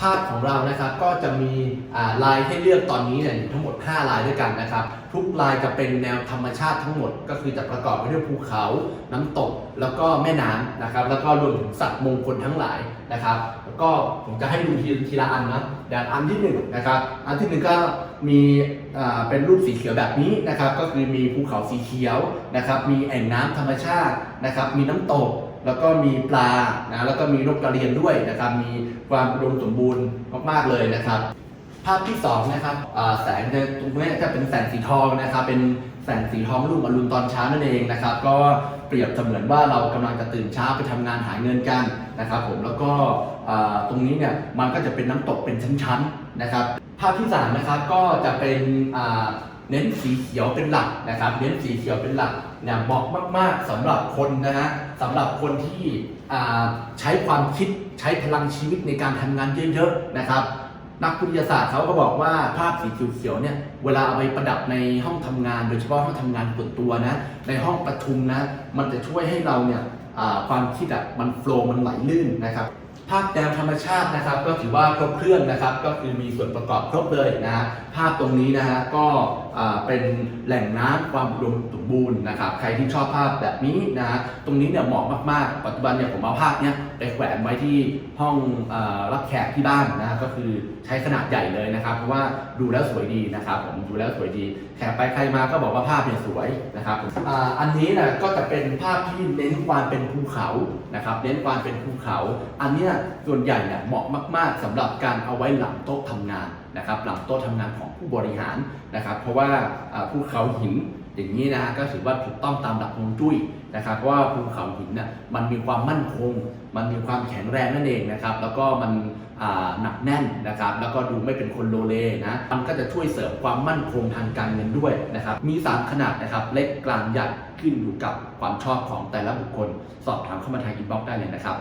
ภาพของเรานะครับก็จะมีลายให้เลือกตอนนี้เนี่ยทั้งหมด 5 ลายด้วยกันนะครับ ทุกลายจะเป็นแนวธรรมชาติทั้งหมด ก็คือจะประกอบไปด้วยภูเขา น้ำตก แล้วก็แม่น้ำนะครับ แล้วก็รวมถึงสัตว์มงคลทั้งหลายนะครับ แล้วก็ผมจะให้ดูทีทละอันนะอย่างอันที่หนึ่งนะครับ อันที่หนึ่งก็มีเป็นรูปสีเขียวแบบนี้นะครับ ก็คือมีภูเขาสีเขียวนะครับ มีแอ่งน้ำธรรมชาติ นะครับ มีน้ำตก แล้วก็มีปลานะแล้วก็มีนกกระเรียนด้วยนะครับ มีความอุดมสมบูรณ์มากๆเลยนะครับ ภาพที่สองนะครับแสงจะตรงนี้จะเป็นแสงสีทองนะครับ เป็นแสงสีทองรุ่งอรุณตอนเช้านั่นเองนะครับ ก็เปรียบเสมือนว่าเรากำลังจะตื่นเช้าไปทำงานหาเงินกันนะครับผมแล้วก็ตรงนี้เนี่ยมันก็จะเป็นน้ำตกเป็นชั้นๆนะครับ ภาพที่สามนะครับก็จะเป็น เน้นสีเขียวเป็นหลักนะครับ เน้นสีเขียวเป็นหลักเนี่ยเหมาะมาก ๆสำหรับคนนะฮะสำหรับคนที่ใช้ความคิดใช้พลังชีวิตในการทำงานเยอะๆนะครับนักวิทยาศาสตร์เขาก็บอกว่าภาพสีเขียวๆเนี่ยเวลาเอาไปประดับในห้องทำงาน โดยเฉพาะห้องทำงานส่วนตัวนะในห้องประชุมนะมันจะช่วยให้เราเนี่ยความคิดอะมันโฟล์มันไหลลื่นนะครับ ภาพแนวธรรมชาตินะครับ ก็ถือว่าครบเครื่องนะครับ ก็คือมีส่วนประกอบครบเลยนะ ภาพตรงนี้นะฮะก็เป็นแหล่งน้ำความอุดมสมบูรณ์นะครับ ใครที่ชอบภาพแบบนี้นะฮะตรงนี้เนี่ยเหมาะมากๆ ปัจจุบันเนี่ยผมเอาภาพเนี้ยไปแขวนไว้ที่ห้องอรับแขกที่บ้านนะฮะก็คือใช้ขนาดใหญ่เลยนะครับ เพราะว่าดูแล้วสวยดีนะครับ ผมดูแล้วสวยดี แขกไปใครมาก็บอกว่าภาพเนี่ยสวยนะครับออันนี้นะก็จะเป็นภาพที่เน้นความเป็นภูเขานะครับ เน้นความเป็นภูเขา อันเนี้ยส่วนใหญ่เนี่ยเหมาะมาก ๆสำหรับการเอาไว้หลังโต๊ะทำงานนะครับหลังโต๊ะทำงานของผู้บริหารนะครับ เพราะว่าภูเขาหินอย่างนี้นะฮะก็ถือว่าถูกต้องตามหลักฮวงจุ้ยนะครับเพราะว่าภูเขาหินเนี่ยมันมีความมั่นคง มันมีความแข็งแรงนั่นเองนะครับ แล้วก็มันหนักแน่นนะครับ แล้วก็ดูไม่เป็นคนโลเลนะมันก็จะช่วยเสริมความมั่นคงทางการเงินด้วยนะครับ มี 3 ขนาดนะครับ เล็กกลางใหญ่ขึ้นอยู่กับความชอบของแต่ละบุคคล สอบถามเข้ามาทางอินบ็อกซ์ได้เลยนะครับ